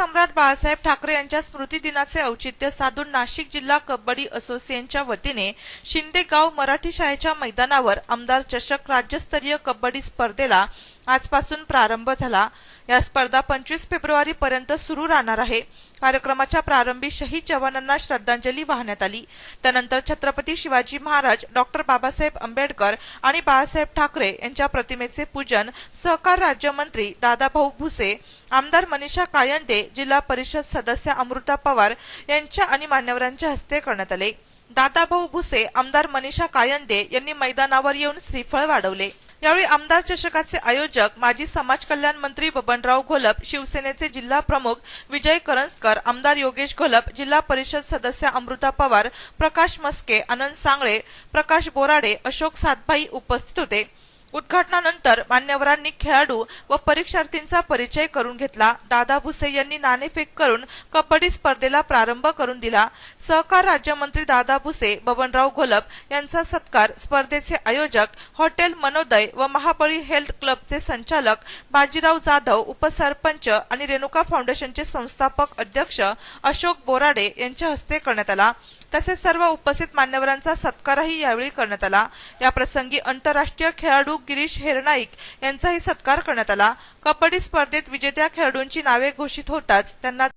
सम्राट बाळासाहेब ठाकरे यांच्या स्मृती दिनाचे औचित्य साधून नाशिक जिल्हा कबड्डी असोसिएशनच्या वतीने शिंदेगाव मराठी शाळेच्या मैदानावर आमदार चषक राज्यस्तरीय कबड्डी स्पर्धेला आजपासून प्रारंभ झाला. या स्पर्धा पंचवीस फेब्रुवारी पर्यंत सुरू राहणार आहे. कार्यक्रमाच्या प्रारंभी शहीद जवानांना श्रद्धांजली वाहण्यात आली. त्यानंतर छत्रपती शिवाजी महाराज डॉक्टर बाबासाहेब आंबेडकर आणि बाळासाहेब ठाकरे यांच्या प्रतिमेचे पूजन सहकार राज्यमंत्री दादाभाऊ भुसे आमदार मनीषा कायंदे जिल्हा परिषद सदस्य अमृता पवार यांच्या आणि मान्यवरांच्या हस्ते करण्यात आले. दादाभाऊ भुसे आमदार मनीषा कायंदे यांनी मैदानावर येऊन श्रीफळ वाढवले. यावेळी आमदार चषकाचे आयोजक माजी समाज कल्याण मंत्री बबनराव घोलप शिवसेनेचे जिल्हा प्रमुख विजय करंजकर आमदार योगेश घोलप जिल्हा परिषद सदस्य अमृता पवार प्रकाश मस्के आनंद सांगळे प्रकाश बोराडे अशोक सातभाई उपस्थित होते. उद्घाटनानंतर मान्यवरांनी खेळाडू व परीक्षार्थींचा परिचय करून घेतला. दादा भुसे यांनी नाणेफेक करून कबड्डी स्पर्धेला प्रारंभ करून दिला. सहकार राज्यमंत्री दादा भुसे बबनराव घोलप यांचा सत्कार स्पर्धेचे आयोजक हॉटेल मनोदय व महाबळी हेल्थ क्लबचे संचालक बाजीराव जाधव उपसरपंच आणि रेणुका फाउंडेशनचे संस्थापक अध्यक्ष अशोक बोराडे यांच्या हस्ते करण्यात आला. तसेच सर्व उपस्थित मान्यवरांचा सत्कारही यावेळी करण्यात आला. या प्रसंगी आंतरराष्ट्रीय खेळाडू गिरीश हेरनाईक यांचाही सत्कार करण्यात आला. कबड्डी स्पर्धेत विजेत्या खेळाडूंची नावे घोषित होताच त्यांना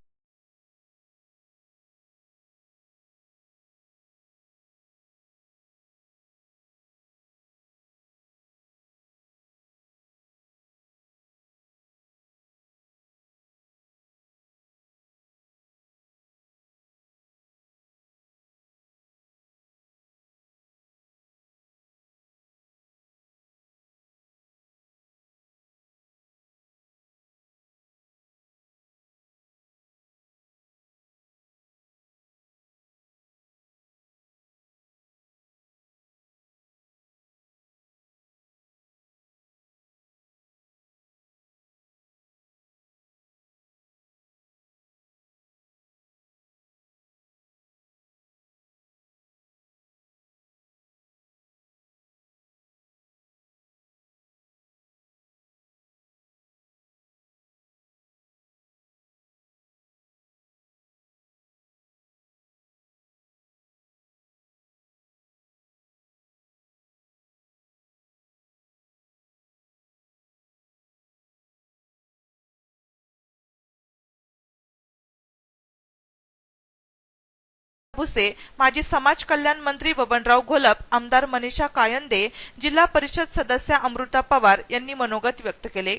भुसे माजी समाज कल्याण मंत्री बबनराव घोलप आमदार मनीषा कायंदे जिल्हा परिषद सदस्य अमृता पवार यांनी मनोगत व्यक्त केले.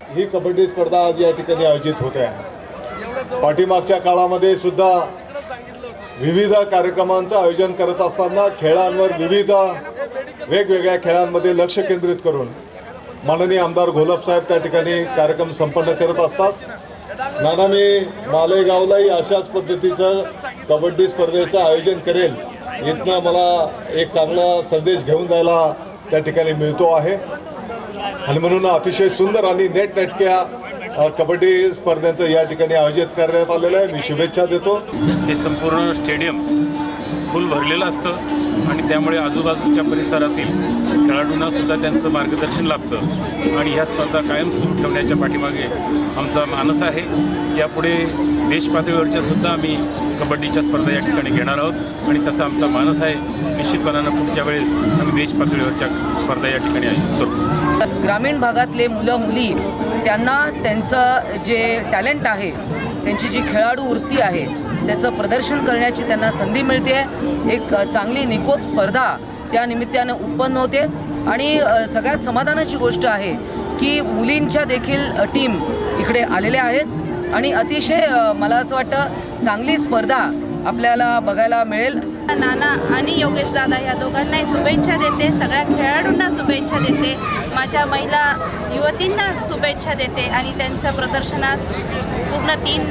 ही कबड्डी स्पर्धा आज या ठिकाणी आयोजित होते. आहे पाठीमागच्या काळामध्ये सुद्धा विविध कार्यक्रमांचं आयोजन करत असताना खेळांवर विविध वेगवेगळ्या खेळांमध्ये लक्ष केंद्रित करून माननीय आमदार घोलप साहेब त्या ठिकाणी कार्यक्रम संपन्न करत असतात. नाना मी मालेगावलाही अशाच पद्धतीचं कबड्डी स्पर्धेचं आयोजन करेल इथनं मला एक चांगला संदेश घेऊन जायला त्या ठिकाणी मिळतो आहे. आणि म्हणून अतिशय सुंदर आणि नेटनेटक्या कबड्डी स्पर्धेचं या ठिकाणी आयोजित करण्यात आलेलं आहे. मी शुभेच्छा देतो. हे संपूर्ण स्टेडियम फुल भरलेलं असतं आणि त्यामुळे आजूबाजूच्या परिसरातील खेळाडूंना सुद्धा त्यांचं मार्गदर्शन लाभतं. आणि ह्या स्पर्धा कायम सुरू ठेवण्याच्या पाठीमागे आमचा मानस आहे. यापुढे देश पातळीवरच्या सुद्धा आम्ही कबड्डीच्या स्पर्धा या ठिकाणी घेणार आहोत. आणि तसा आमचा मानस आहे. निश्चितपणानं पुढच्या वेळेस आम्ही देश पातळीवरच्या स्पर्धा या ठिकाणी आयोजित करू. ग्रामीण भागातले मुलं मुली त्यांना त्यांचं जे टॅलेंट आहे त्यांची जी खेळाडू वृत्ती आहे त्याचं प्रदर्शन करण्याची त्यांना संधी मिळते. एक चांगली निकोप स्पर्धा त्या निमित्तानं उत्पन्न होते. आणि सगळ्यात समाधानाची गोष्ट आहे की मुलींच्या देखील टीम इकडे आलेल्या आहेत. आणि अतिशय मला असं वाटतं चांगली स्पर्धा आपल्याला बघायला मिळेल. नाना आणि योगेश दादा या दोघांनाही शुभेच्छा देते. सगळ्या खेळाडूंना शुभेच्छा देते. माझ्या महिला युवतींना शुभेच्छा देते आणि त्यांचं प्रदर्शनास पूर्ण तीन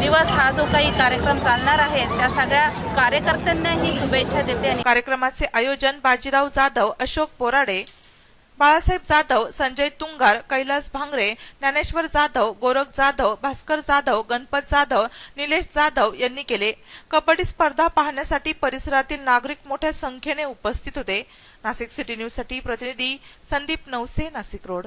दिवस हा जो काही कार्यक्रम चालणार आहे त्या सगळ्या कार्यकर्त्यांनाही शुभेच्छा देते आणि कार्यक्रमाचे आयोजन बाजीराव जाधव अशोक बोराडे बाळासाहेब जाधव संजय तुंगार कैलास भांगरे ज्ञानेश्वर जाधव गोरख जाधव भास्कर जाधव गणपत जाधव निलेश जाधव यांनी केले. कबड्डी स्पर्धा पाहण्यासाठी परिसरातील नागरिक मोठ्या संख्येने उपस्थित होते. नाशिक सिटी न्यूजसाठी प्रतिनिधी संदीप नवसे नाशिक रोड.